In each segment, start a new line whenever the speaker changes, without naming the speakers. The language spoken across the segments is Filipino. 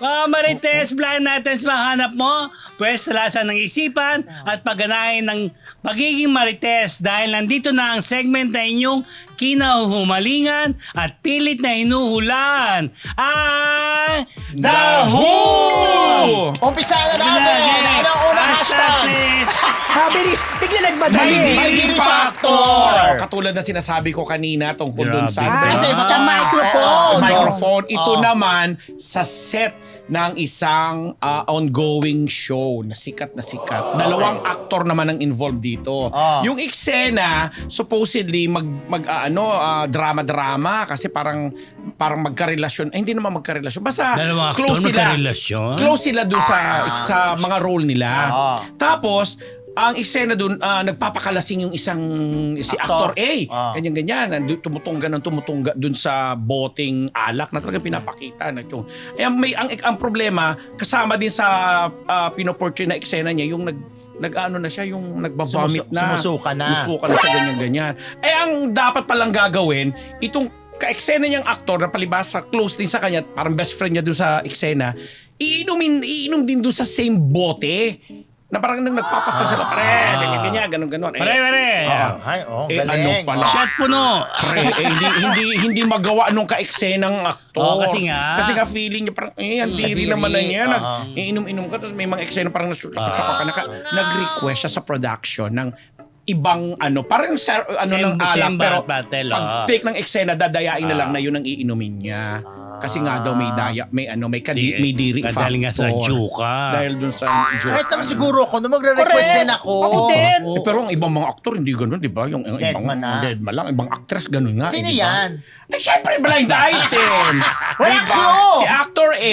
Mga Marites, blind items mahanap mo, pwes talasan ng isipan at pagganahin ng pagiging Marites dahil nandito na ang segment na inyong kinahuhumalingan at pilit na hinuhulan. Ang The Who!
Umpisa na natin! Anong unang hashtag?
Mabilis, bigla nagmadali.
May
factor.
factor.
Katulad na sinasabi ko kanina tungkol dun sa.
Ah, sa iba
Ah,
microphone.
microphone. Ito
Oh.
naman sa set ng isang ah, ongoing show na sikat na sikat. Dalawang aktor naman ang involved dito.
Oh.
Yung eksena, supposedly mag mag ah, ano ah, drama-drama kasi parang parang magkarelasyon. Eh, hindi naman magkarelasyon. Basta
Dalawang aktor
close sila.
magkarelasyon?
Close sila doon sa sa mga role nila.
Ah.
Tapos ang eksena doon nagpapakalasing yung isang si
Actor.
actor A.
Ah.
Ganyan ganyan, tumutungga ng tumutungga doon sa boteng alak na talagang pinapakita na yung. Eh may ang, ang problema kasama din sa uh, pinoportray na eksena niya yung nag nag-ano na siya yung nagbavomit
Sumusu-
na.
sumusuka na.
Sumusuka na siya ganyan ganyan. Eh ang dapat palang gagawin itong ka-eksena niyang aktor na palibasa close din sa kanya, parang best friend niya doon sa eksena, iinumin, iinom din doon sa same bote. Na parang nang nagpapasa sila, pare, ganyan, ganyan, ganun, ganun. Eh,
Pare, pare.
Oo.
Ay, oh,
Eh,
galing.
ano pala?
Shot puno.
Pre, eh, hindi, hindi, hindi magawa nung ka-eksenang aktor.
Oo, kasi nga.
Kasi nga feeling niya parang, eh, ang diri naman na niya. Nag, iinom-inom ka, tapos may mga eksena parang nasusukat ka naka, nag-request siya sa production ng ibang ano, parang sa, ano
Same-
ng alak, pero
battle,
pag
oo.
take ng eksena, dadayain na lang na yun ang iinumin niya. Kasi nga daw may daya, may ano, may, kadi,
Di-
may diri
dahil nga sa
factor.
juka.
Dahil dun sa juka.
Kahit naman siguro ako, no, magre-request
Correct.
din ako.
Ako din.
Eh, pero ang ibang mga aktor, hindi ganun, di ba? Yung, yung
Dead
ibang,
man na.
Dead man lang. Ibang actress, ganun nga.
Sino
eh, di ba?
yan?
Eh, syempre, blind item.
Wala
Diba?
clue.
Si actor A,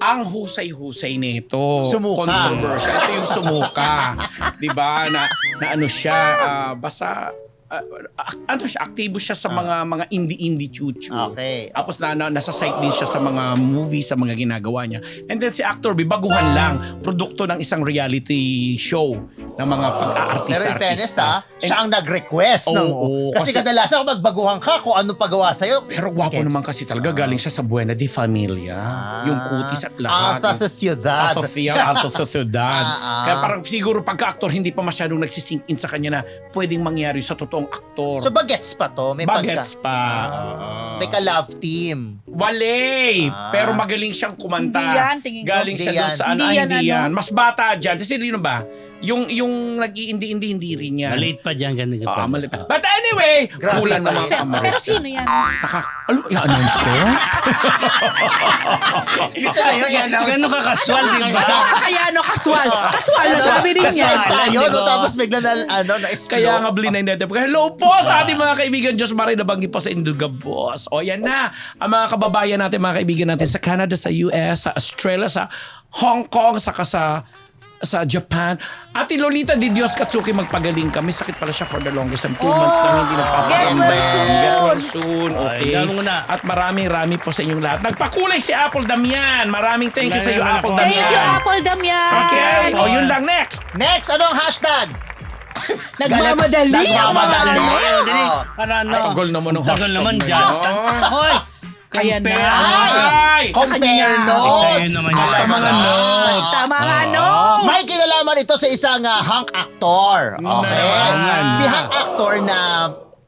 ang husay-husay nito.
Sumuka.
Controversial. Ito yung sumuka. di ba? Na, na ano siya, ah, basta, ah, ak- ano siya, aktibo siya sa mga mga indie-indie chuchu.
Ah. Okay.
Tapos na, na, nasa site din siya sa mga movies, sa mga ginagawa niya. And then si actor B, baguhan lang. Produkto ng isang reality show ng mga
Pero
pag-aartista.
in fairness ha, siya ang nag-request.
Oo,
ng,
oo,
kasi,
kasi-
kadalasan kung magbaguhan ka, kung ano pagawa sa'yo.
Pero gwapo
Gets.
naman kasi talaga. Galing siya sa Buena de Familia. yung kutis at lahat.
Alta Sociedad.
Alto Fiel, Alto Sociedad.
Ah, ah.
Kaya parang siguro pagka-actor, hindi pa masyadong nagsisink in sa kanya na pwedeng mangyari sa totoong aktor.
So bagets pa to? May
Bagets
pagka-
pa.
Ah,
oo.
may ka-love team.
Wale!
Ah.
Pero magaling siyang kumanta.
Hindi yan, tingin ko.
Galing
Hindi
siya doon
yan.
sa ano.
Hindi
ah,
yan,
hindi
ano?
yan. Mas bata dyan. Kasi yun ba? Yung, yung nag-i-hindi-hindi hindi rin yan.
Maliit pa dyan, ganun ka pa.
Ah, maliit. But anyway,
Grabe
kulang na mga kamarites.
Pero sino yan?
Naka, alam, i-announce ko?
Isa na yun, yan.
Ganun ka kaswal, di ba?
Kaya ano, kaswal. Kaswal na sabi din
Kasi
niya.
tayo,
Di
no,
ba?
tapos bigla na, ano, na
Kaya nga blinay natin. Hello po sa ating mga kaibigan. Diyos Maray, nabanggit po sa Induga Boss. O yan na. Ang mga kababayan natin, mga kaibigan natin sa Canada, sa US, sa Australia, sa Hong Kong, saka sa sa Japan. Ate Lolita Di Dios Katsuki, magpagaling kami. Sakit pala siya for the longest time. Two months lang hindi nagpaparamdam.
Get well soon.
Get well soon. Okay.
Ay, mo na.
At maraming rami po sa inyong lahat. Nagpakulay si Apple Damian. Maraming thank you sa iyo, Apple. Damian.
Thank you, Apple Damian.
Okay. O, yun lang. Next.
Next, ano ang hashtag?
Nagmamadali ang mga
Nagmamadali.
ano.
Para ano?
Ay, tagal naman ng
Tagal
hashtag
naman,
na yun.
Hoy!
Kaya na.
compare.
Ay!
Compare
Kanya.
notes.
Sa'yo naman yan.
Basta mga notes.
Tama nga,
Oo.
no?
May kinalaman ito sa isang ah, hunk actor. Okay?
Naman.
Si hunk actor na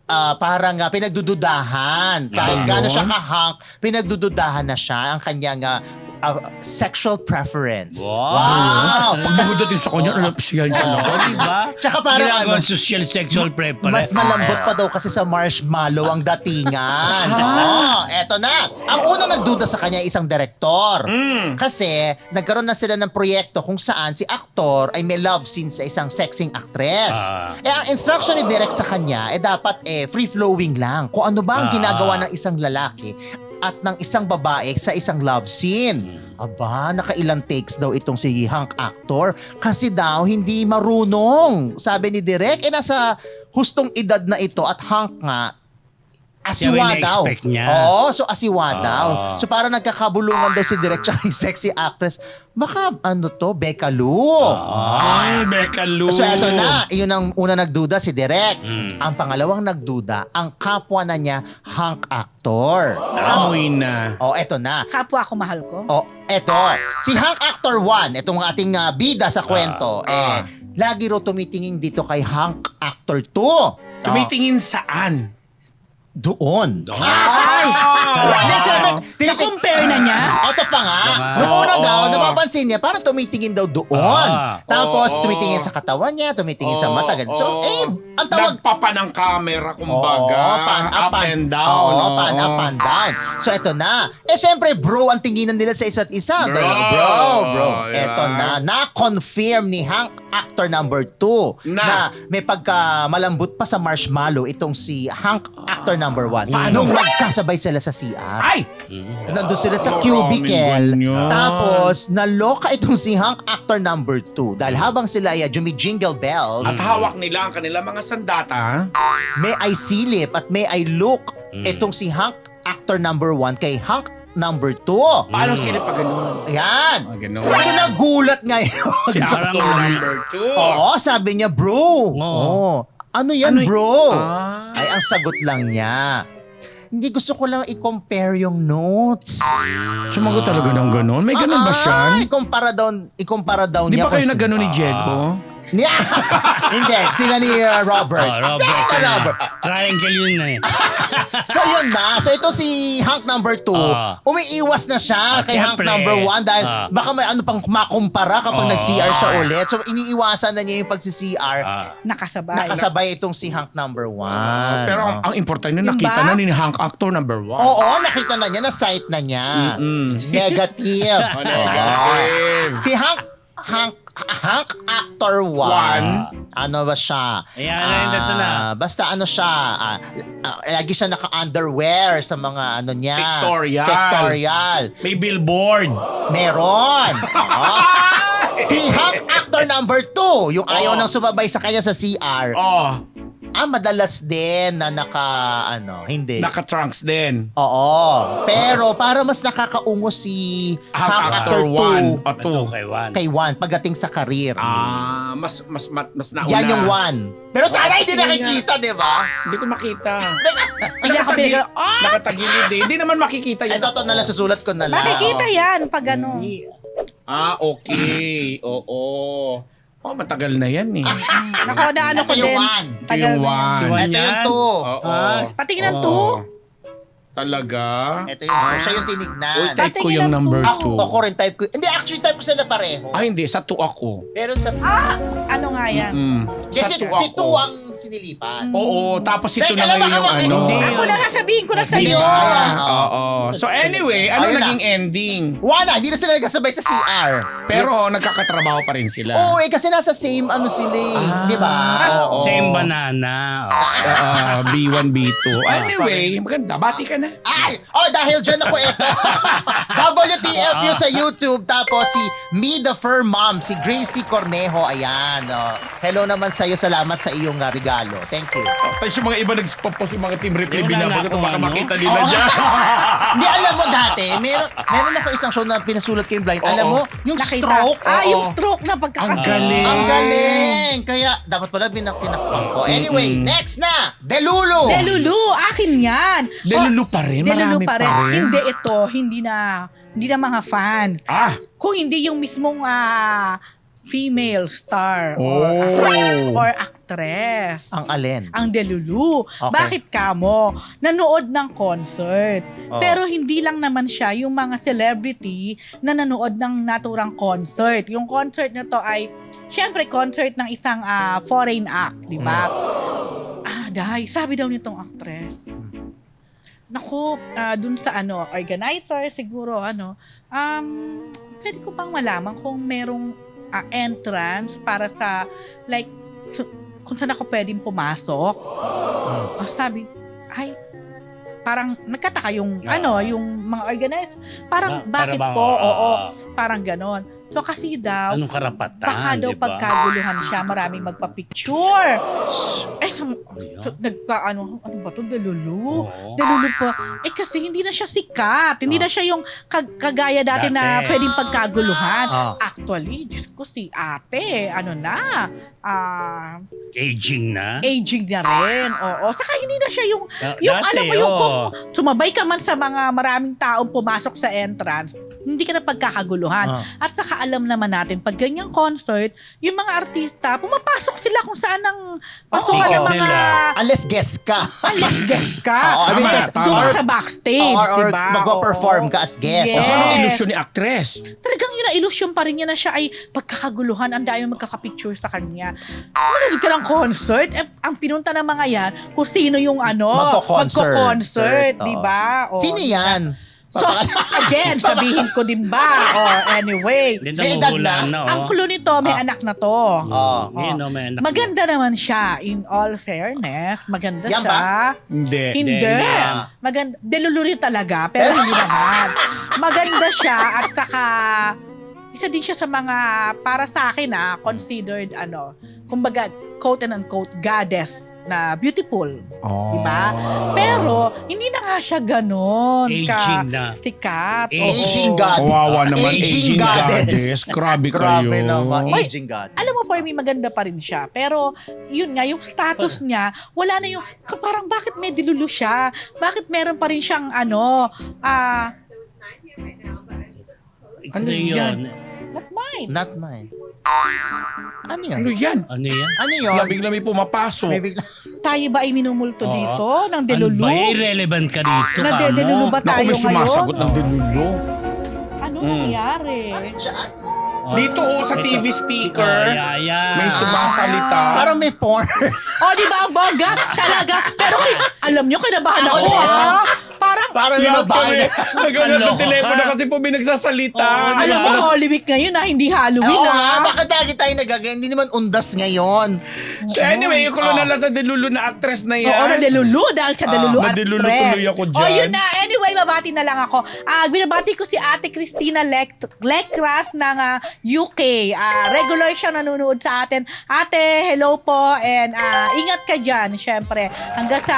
ah, parang ah, pinagdududahan. Kahit gaano siya ka-hunk, pinagdududahan na siya ang kanyang ah, ah, sexual preference.
Wow.
Pag din sa kanya, alam siya yun.
Oo, di ba?
Tsaka parang
Ginagawa
ano,
social sexual preference.
Mas malambot pa daw kasi sa marshmallow ang datingan. Oo, eto na. Ang unang nagduda sa kanya ay isang direktor. Kasi nagkaroon na sila ng proyekto kung saan si aktor ay may love scene sa isang sexing actress.
Ah.
Eh ang instruction ni direct sa kanya eh dapat eh free-flowing lang. Kung ano ba ang
Ah.
ginagawa ng isang lalaki at ng isang babae sa isang love scene. Aba, nakailang takes daw itong si hunk actor kasi daw hindi marunong. Sabi ni Direk, eh nasa hustong edad na ito at hunk nga, Asiwa daw.
niya.
Oo, so asiwa
Ah.
daw. So para nagkakabulungan daw si Direk tsaka yung sexy actress. Baka ano to, Becca Lu.
Ay, Becca Lu.
So eto na, yun ang una nagduda si Direk.
Mm.
Ang pangalawang nagduda, ang kapwa na niya, hunk actor.
Amoy na.
O eto na.
Kapwa ako mahal ko.
O eto, si hunk actor 1, itong ating ah, bida sa kwento,
Ah.
eh, lagi raw tumitingin dito kay hunk actor 2.
Tumitingin saan?
Doon.
Doon.
Ay!
Hindi, syempre,
Na-compare na niya?
Ito pa nga. Noong una daw, napapansin niya, parang tumitingin daw doon.
Ah.
Tapos,
Oo.
tumitingin sa katawan niya, tumitingin sa mata. ganun. So,
Oo.
eh, ang tawag...
Nagpapa ng camera, kumbaga.
Oo, pan up,
and down.
Oo, pan up, pan down. So, eto na. Eh, syempre, bro, ang tinginan nila sa isa't isa.
Bro.
Bro, bro.
Yeah.
Eto na. Na-confirm ni Hank actor number 2
Na?
na, may pagka malambot pa sa marshmallow itong si Hank actor number 1.
Paano?
Nung magkasabay sila sa CR.
Ay!
Nandun sila sa cubicle. Tapos, naloka itong si Hank actor number 2. Dahil habang sila ay jingle bells,
At hawak nila ang kanila mga sandata.
may ay silip at may ay look
Mm.
itong si Hank actor number 1 kay Hank number 2.
Paano sila pa ganun?
Ayan.
Ah, ganun.
So nagulat ngayon.
Si actor
lang-
number two.
Oo, sabi niya, bro. Oo. Ano yan,
Ano y-
bro?
Ah.
Ay, ang sagot lang niya. Hindi gusto ko lang i-compare yung notes.
Sumagot talaga ng ganun? May ganun ba siya?
Ah, ikumpara daw, ikumpara daw
Di
niya.
ba kayo
kung
na ganun ni
sino-
Diego?
Niya. Hindi, sila ni uh, Robert.
Oh, Robert.
Sino
yun
Robert?
na. Triangle yun na eh.
So yun na. So ito si Hank number 2,
Ah.
umiiwas na siya
Ah,
kay Hank
syempre.
number 1 dahil
Ah.
baka may ano pang makumpara kapag
Ah.
nag-CR siya ulit. So iniiwasan na niya yung pag-CR.
Ah.
Nakasabay.
Nakasabay itong si Hank number 1.
Pero ang, ang importante na
Yung
nakita
ba?
na ni Hank actor number one.
Oo, nakita na niya, na-sight na niya. Negative.
Oh, negative.
Si Hank Hank Hank actor 1.
One.
Ano ba siya?
Ayan, ayun, ito na.
Ah, Basta ano siya, ah, ah, lagi siya naka-underwear sa mga ano niya.
Pictorial.
Pictorial.
May billboard.
Meron. Oo. Si Hank actor number 2, yung ayaw
Oo.
nang sumabay sa kanya sa CR.
Oh,
Ah, madalas din na naka, ano, hindi.
naka-trunks din.
Oo. Pero para mas nakakaungo si
Hank actor 1 o
Ito
2.
kay Juan.
kay Juan pagdating sa karir.
Ah, mas mas mas, mas nauna.
Yan yung Juan. Pero sana hindi nakikita, di ba?
Hindi ko makita.
Hindi ako pinag- Ah!
Nakatagilid eh. Hindi naman makikita yan.
Ito to na lang, susulat ko na lang.
Makikita yan pag ano.
Ah, okay. Oo. Oh, matagal na yan eh.
Nako na ano ko
Ito yung
din.
one.
Tagal
Yung
na yan.
one.
Ito yung
yan?
two.
Oo.
Ah,
Patingin ng
Oo.
two.
Talaga?
Ito yung two. Siya yung tinignan.
Uy, type ko yung
ng
number
Ako,
2.
ako rin type ko. Hindi, actually type ko sila pareho.
Ah, hindi. Sa 2 ako.
Pero sa...
Ah, ano nga yan?
Mm. Sa
Kasi
2
si
ako.
two ang sinilipan.
Oo, tapos ito
Teka
na
lang,
ngayon yung
maki-
ano.
Hindi.
Ako na nga sabihin ko na
Hindi
sa'yo.
ba?
Oo.
oo.
So anyway, ano
Ayun na.
naging ending?
Wala, hindi na sila nagkasabay sa CR.
Pero nagkakatrabaho pa rin sila.
Oo eh, kasi nasa same ano sila eh. Di ba?
Oo.
Same banana. Oh.
Ah, B1, B2. Anyway, maganda. Bati ka na.
Ay! Oh, dahil dyan ako ito. WTF yung sa YouTube. Tapos si Me the Fur Mom, si Gracie Cornejo. Ayan. Oh. Hello naman sa'yo. Salamat sa iyong uh, regalo. Thank you.
Tapos yung mga iba nagpo-post yung mga team replay
Wala na
binabago
ako,
baka
ano?
makita nila
Oo.
dyan.
Hindi, alam mo dati, meron, meron ako isang show na pinasulat ko yung blind. Alam
Oo.
mo, yung
Nakita.
stroke.
Ah, yung stroke na pagkakasama.
Ang galing.
Ang galing. Kaya, dapat pala binakinakpan ko. Anyway, next na. Delulu.
Delulu, akin yan.
Delulu pa rin?
Delulu
Marami
pa rin.
pa rin?
Hindi ito, hindi na, hindi na mga fans.
Ah,
Kung hindi yung mismong ah, female star or,
Oh.
or actress.
Ang alin.
ang Delulu.
Okay.
Bakit kamo? Nanood ng concert.
Oo.
Pero hindi lang naman siya yung mga celebrity na nanood ng naturang concert. Yung concert na to ay, syempre, concert ng isang ah, foreign act, di ba? Ah, dahil, sabi daw nitong actress, Naku, ah, dun sa ano, organizer siguro, ano, um, pwede ko bang malaman kung merong ah, entrance para sa, like, sa- kung saan ako pwedeng pumasok? Ah, sabi, ay, parang nagkataka yung,
Ah.
ano, yung mga organizer. Parang,
Ba- para
bakit
bang-
po?
ah,
Oo,
ah,
parang ganon. So kasi daw,
Anong karapatan,
baka daw
di ba?
pagkaguluhan siya, maraming magpa-picture. Eh, sam-
Ayan.
so, nagpa, ano, ano ba to? Delulu.
Oo.
Delulu pa. Eh, kasi hindi na siya sikat. Hindi na siya yung kag- kagaya dati, na
Dati.
pwedeng pagkaguluhan.
Ah.
Actually, Diyos ko si ate, ano na, ah,
Aging na.
aging na rin. Oo. Saka hindi na siya yung,
Da-
yung
dati,
alam mo yung
oo.
kung sumabay ka man sa mga maraming taong pumasok sa entrance, hindi ka na pagkakaguluhan.
Ah.
At saka alam naman natin, pag ganyang concert, yung mga artista, pumapasok sila kung saan ang pasukan
Oo.
ng mga.
Unless guest ka.
unless guest ka.
Oo, I mean,
Tama,
that's-
doon sa backstage,
or, or
diba?
magpa-perform ka as guest.
Yes.
So, anong ilusyon ni actress?
Talagang yun na illusion pa rin niya na siya ay pagkakaguluhan. Ang dami magkakapicture sa kanya. Manood ka ng concert. Eh, ang pinunta ng mga yan, kung sino yung ano,
Magko-concert.
magko-concert,
Oo.
di ba? O,
Sino yan?
So, again, sabihin ko din ba? Or anyway,
Hindi
May edad
namuhulan na,
ang
oh.
clue nito, may
Ah.
anak na to.
Oh.
Ngayon, oh, may anak na.
Maganda naman siya, in all fairness. Maganda
Yan
siya.
ba?
Hindi.
Hindi. Maganda. Deluluri talaga, pero hindi naman. Maganda siya at saka isa din siya sa mga, para sa akin ah, considered ano, kumbaga, quote and unquote, goddess na beautiful.
Oh.
Diba? Pero, hindi na nga siya ganon.
Aging na.
Sikat. oo.
Aging god.
Kawawa naman,
Aging
aging
goddess.
goddess. Grabe kayo.
Grabe naman. Aging god.
Alam mo, for me, maganda pa rin siya. Pero, yun nga, yung status niya, wala na yung, ka- parang bakit may dilulu siya? Bakit meron pa rin siyang, ano, ah,
Ano
Ano
yan?
yun?
not mine.
Not mine. Ano yun?
Ano yan?
Ano yan?
Ano yun?
Bigla may pumapasok.
May bigla.
Tayo ba ay minumulto
Oo.
dito ng
Ano
delulu?
ba? Irrelevant ka dito.
Na
kamo.
delulu ba
Naku,
tayo
may sumasagot
ngayon?
ng dinulo.
Ano
Mm.
nangyari?
Oh.
Dito oh, sa
Ito.
TV
Oh,
speaker,
yeah, yeah.
may sumasalita.
Parang may porn.
O, di ba ang bongga? Talaga. Pero kay, alam nyo, kinabahan ako,
Ako
ha?
Lahat
binabae.
kami, nagagat ng
Kaloka
telepono
ka.
kasi po may nagsasalita.
Oo,
alam mo, Holy Week ngayon, ha? Hindi Halloween,
Oo
ha?
nga, bakit lagi tayo nagaga? Hindi naman undas ngayon.
So anyway, yung kulo na lang sa dilulo na actress na yan.
Oo, na delulu dahil sa delulu
Ah,
at
nadelulu tuloy ako dyan.
yun na. Anyway, babati na lang ako. Ah, binabati ko si Ate Christina Lec- Lecras ng ah, UK. Ah, regular siya nanonood sa atin. Ate, hello po. And ah, ingat ka dyan, syempre. Hanggang sa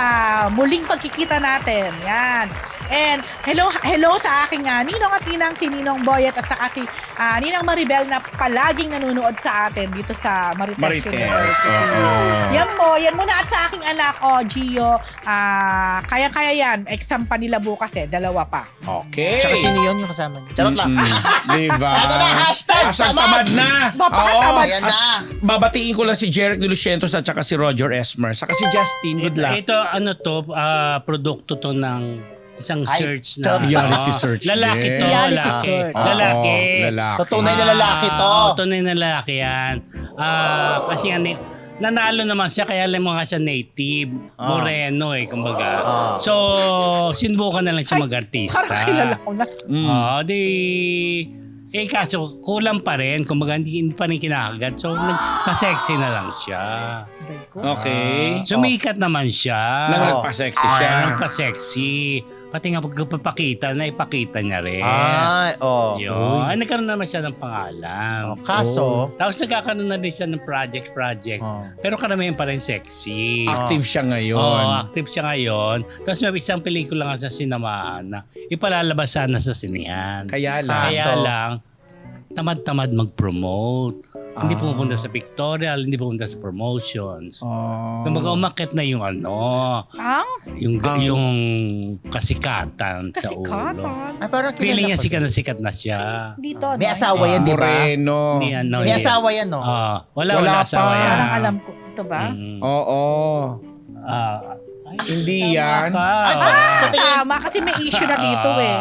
muling pagkikita natin. Yan. And hello hello sa aking ah, ninong at ninang si Ninong Boyet at saka si ah, Ninang Maribel na palaging nanonood sa atin dito sa Marites,
Marites,
University.
oo.
Yan mo, yan muna at sa aking anak, oh, Gio, ah, kaya-kaya yan. Exam pa nila bukas eh, dalawa pa.
Okay.
Tsaka sino yun yung kasama niya? Charot lang.
Mm, diba?
Ito na, hashtag
Hashtag
tamad.
tamad na.
Baba,
Oo.
tamad.
Ayan na.
Babatiin ko lang si Jeric De Lucientos at saka si Roger Esmer. Saka si Justin. Good luck.
Ito, ano to, ah, produkto to ng isang
Ay,
search na.
reality
Oo.
search
Lalaki to,
Reality
lalaki.
search.
Lalaki.
Oo, lalaki.
Tunay na lalaki to.
Ah, tunay na lalaki yan. Ah, kasi nga, ni- nanalo naman siya kaya alam mo nga siya native,
Ah.
moreno eh, kumbaga.
Ah.
So, sinubukan na lang siya mag-artista.
Parang kilala ko na.
Mm.
Oo, di... Eh kaso, kulang pa rin. Kumbaga, hindi, hindi pa rin kinakagat. So, nagpa-sexy na lang siya.
Okay.
Sumikat naman siya.
Nang
Oo.
nagpa-sexy
Ah,
siya.
nagpa-sexy. Pati nga pagpapakita na, ipakita niya rin.
Ay, oh.
Yun. Ay, nagkaroon naman siya ng pangalan.
Oh, Kaso,
Tapos nagkakaroon na rin siya ng projects-projects.
Oh.
Pero karamihan pa rin sexy.
Active siya ngayon.
Oo, active siya ngayon. Tapos may isang pelikula nga sa sinamahan na ipalalabas sana sa sinihan.
Kaya lang.
Kaya lang, tamad-tamad mag-promote. Hindi
Ah.
pupunta sa pictorial, hindi pupunta sa promotions.
Oh.
Kumbaga umakit na yung ano,
Ang
yung
Ang-
yung kasikatan sa ulo.
kasikatan.
ay parang
Feeling niya sikat na sikat na siya.
Dito,
May
no?
asawa yan, di ba?
Moreno.
Hindi ano.
May
hindi.
asawa yan, no?
Ah, wala,
Wala
wala,
pa.
asawa yan.
Parang alam ko. Ito ba?
Mm.
Oo.
Ah, ay,
Hindi
tama
yan.
ka.
Ah, tama. Kasi may issue na dito eh.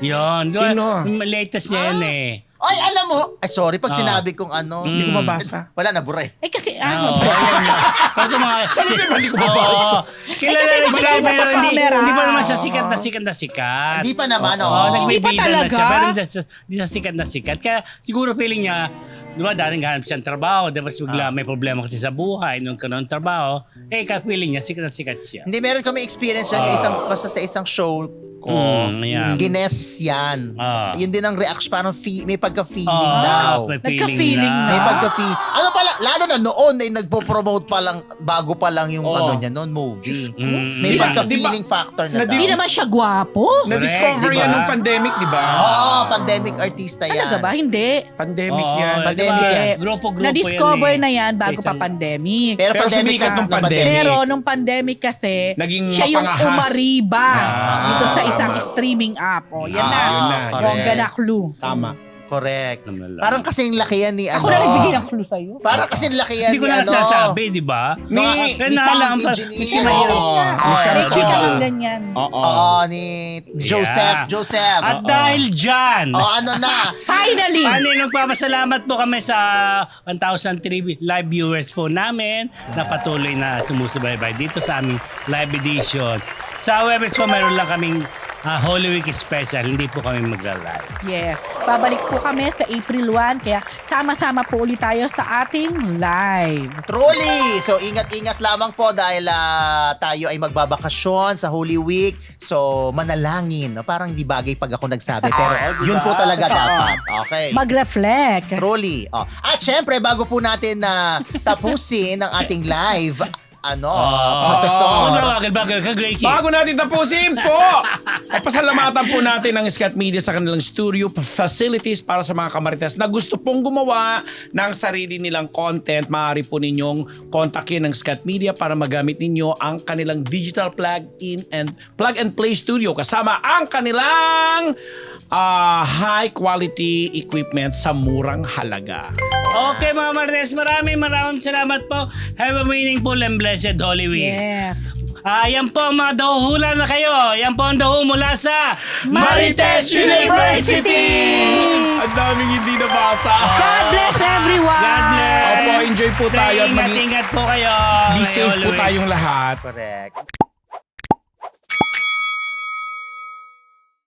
Yun.
Sino?
Latest niya yan eh.
Ay, alam mo. Ay, sorry, pag
Ah.
sinabi kong ano.
Hindi
ko mabasa.
Wala, nabura eh.
Eh kasi,
Oo,
ah,
ayun na. Pwede mga...
Sabi ko, hindi ko
Oo.
mabasa.
Kilala
Eh, kasi
rin siya, pero
sa
hindi,
camera.
hindi pa naman siya sikat na sikat na sikat.
Hindi pa naman,
Oo,
oh.
nagbibida
Hindi pa
na
talaga?
siya, pero hindi siya, hindi siya sikat na sikat. Kaya siguro feeling niya, di ba, dating hanap siya ng trabaho, di ba, bigla may problema kasi sa buhay, nung kanon trabaho, eh, ka-feeling niya, sikat na sikat siya.
Hindi, meron kami experience yan, yung isang, basta sa isang show ko,
Mm, yan.
gines yan.
Ah.
Yun din ang reaction, parang fee, may pagka-feeling
Ah,
daw.
may
Nagka-feeling
na.
May pagka-fee. Ano pala, lalo na noon ay nagpo-promote pa lang, bago pa lang yung
Oo.
ano niya noon, movie.
Mm,
May
di ba-
pagka-feeling factor na
na
daw.
Hindi naman siya gwapo.
Na-discover
Correct,
yan nung pandemic, di ba?
Oo, pandemic artista yan.
Talaga ba? Hindi.
Pandemic
Oo,
yan.
Pandemic yan.
Grupo-grupo
Na-discover
yan eh.
na yan bago
Isang-
pa pandemic.
Pero,
Pero
pandemic
sumikat
na-
nung
na
pandemic.
Pero nung pandemic kasi,
Naging
siya yung
mapangahas.
umariba
Ah.
dito sa isang streaming app. O, yan na.
Ah,
yun na.
correct.
Bongga na clue.
Tama.
Correct.
Naman lang.
Parang kasing laki yan ni ano.
Ako na nagbigay ng clue sa'yo.
Parang kasing laki yan
Hindi ko
ni
na
ano.
nasasabi, di ba?
Ni-
Ni, ni sound
pa-
engineer.
kasi mahirap.
Oo. Ni Sean
May
Paul.
ng ganyan.
Oo.
Oo, ni Joseph.
Yeah.
Joseph.
At dahil dyan,
Oh, ano na?
Finally!
Ano nagpapasalamat po kami sa 1,003 live viewers po namin na patuloy na sumusubaybay dito sa aming live edition. Sa Webes po meron lang kaming ah, Holy Week special, hindi po kami magla-live.
Yeah. Babalik po kami sa April 1, kaya sama-sama po ulit tayo sa ating live.
Truly! So, ingat-ingat lamang po dahil ah, tayo ay magbabakasyon sa Holy Week. So, manalangin. No? Parang di bagay pag ako nagsabi. Pero yun po talaga dapat. Okay.
Mag-reflect.
Truly. Oh. At syempre, bago po natin na tapusin ang ating live, ano,
Ako
Professor.
na bagal-bagal ka, Gracie.
Bago natin tapusin po, papasalamatan po natin ang Scat Media sa kanilang studio facilities para sa mga kamarites na gusto pong gumawa ng sarili nilang content. Maaari po ninyong kontakin ng Scat Media para magamit ninyo ang kanilang digital plug-in and plug and play studio kasama ang kanilang ah, high quality equipment sa murang halaga.
Okay mga Martes, maraming maraming salamat po. Have a meaningful and blessed Holy Week.
Yes.
Ah, yan po ang mga dahuhula na kayo. Yan po ang dahu mula sa
Marites University!
Ang daming hindi nabasa.
God bless everyone!
God bless!
Opo, enjoy po
Stay
tayo at
ingat,
maging-
ingat po kayo.
Be safe po tayong lahat.
Correct.